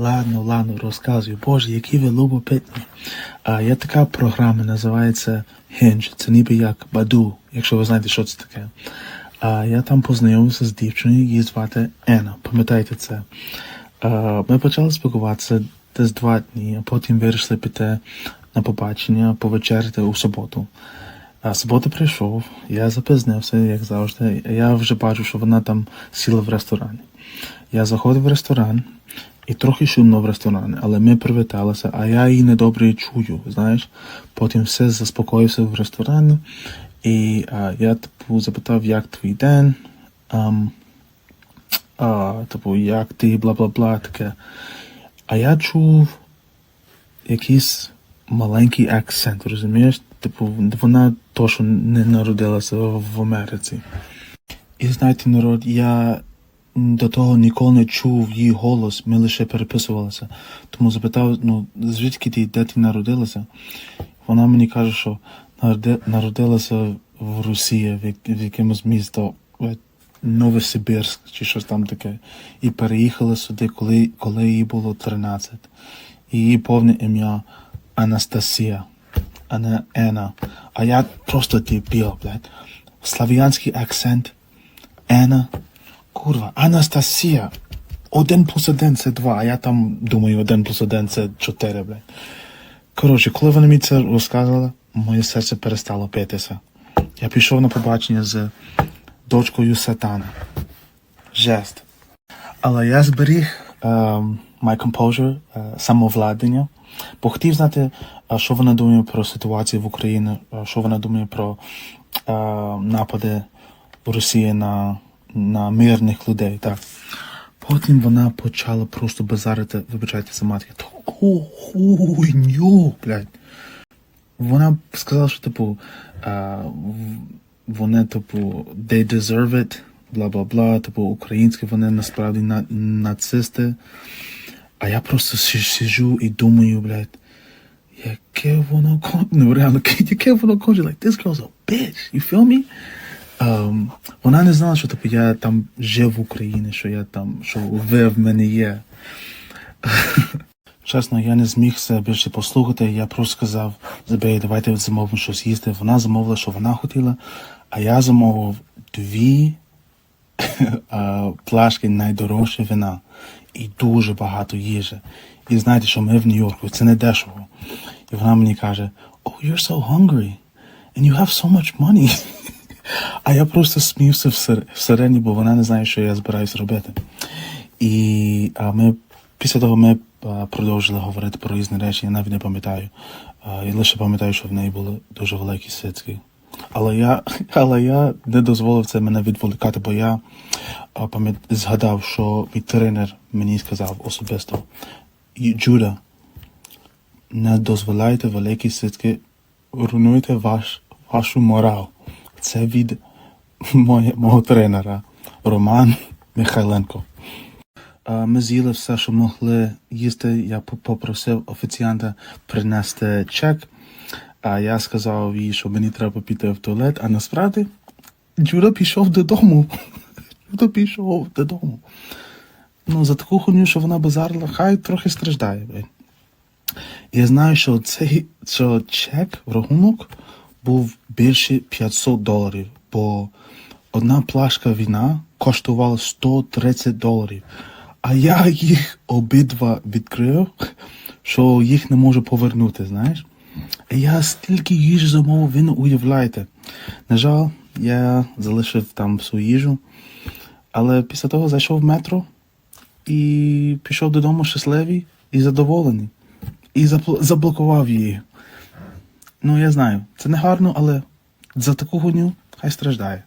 Ладно, ладно, розказую. Боже, які ви любопитні. А, є така програма, називається Hinge. Це ніби як Баду, якщо ви знаєте, що це таке. А, я там познайомився з дівчиною, її звати Ена. Пам'ятаєте це? А, ми почали спілкуватися десь два дні, а потім вирішили піти на побачення, повечеряти у суботу. А субота прийшов, я запізнився, як завжди. Я вже бачу, що вона там сіла в ресторані. Я заходив в ресторан, і трохи шумно в ресторані, але ми привіталися, а я її недобре чую, знаєш. Потім все заспокоївся в ресторані, і а, я типу запитав, як твій день, ам, а, типу, як ти, бла-бла-бла, таке. А я чув якийсь маленький акцент, розумієш? Типу, вона то, що не народилася в Америці. І знаєте, народ, я до того ніколи не чув її голос, ми лише переписувалися. Тому запитав, ну, звідки ти, де ти народилася? Вона мені каже, що народилася в Росії, в, якомусь місто е, Новосибірськ чи щось там таке. І переїхала сюди, коли, коли їй було 13. Її повне ім'я Анастасія, а не Ена. А я просто дебіл, блядь. Слав'янський акцент. Ена. Курва, Анастасія. Один плюс один це два, а я там думаю, один плюс один це чотири, блядь. Коротше, коли вони мені це розказували, моє серце перестало битися. Я пішов на побачення з дочкою сатана. Жест. Але я зберіг um, my composure, е, самовладання, бо хотів знати, е, що вона думає про ситуацію в Україні, е, що вона думає про е, напади Росії на, на мирних людей. Так. Потім вона почала просто базарити, вибачайте за матки, таку хуйню, блядь. Вона сказала, що типу, а, вони, типу, they deserve it, бла бла бла, типу, українські вони насправді на, нацисти. А я просто си- сиджу і думаю, блядь, яке воно кон... ну реально, яке воно конче, like, this girl's a bitch, you feel me? Um, вона не знала, що типу, я там жив в Україні, що я там, що ви в мене є. Чесно, я не зміг це більше послухати. Я просто сказав, забей, давайте замовимо щось їсти. Вона замовила, що вона хотіла, а я замовив дві а, плашки найдорожче вина і дуже багато їжі. І знаєте, що ми в Нью-Йорку, це не дешево. І вона мені каже: Oh, you're so hungry, and you have so much money. А я просто смівся всер- всередині, бо вона не знає, що я збираюсь робити. І а ми після того ми продовжили говорити про різні речі, я навіть не пам'ятаю. Я лише пам'ятаю, що в неї були дуже великі сицьки. Але я, але я не дозволив це мене відволікати, бо я згадав, що мій тренер мені сказав особисто: «І, Джуда, не дозволяйте великі ситки, руйнуйте ваш, вашу морал. Це від моє, мого тренера Роман Михайленко. Ми з'їли все, що могли їсти. Я попросив офіціанта принести чек. А я сказав їй, що мені треба піти в туалет, а насправді Джуда пішов додому. Джуда пішов додому. Ну, за таку хуйню, що вона базарила, хай трохи страждає. Я знаю, що цей що чек в рахунок був більше 500 доларів, бо одна плашка вина коштувала 130 доларів. А я їх обидва відкрив, що їх не можу повернути, знаєш? Я стільки їжі замовив, ви не уявляєте. На жаль, я залишив там свою їжу, але після того зайшов в метро і пішов додому щасливий і задоволений. І заблокував її. Ну, я знаю, це не гарно, але за таку гоню хай страждає.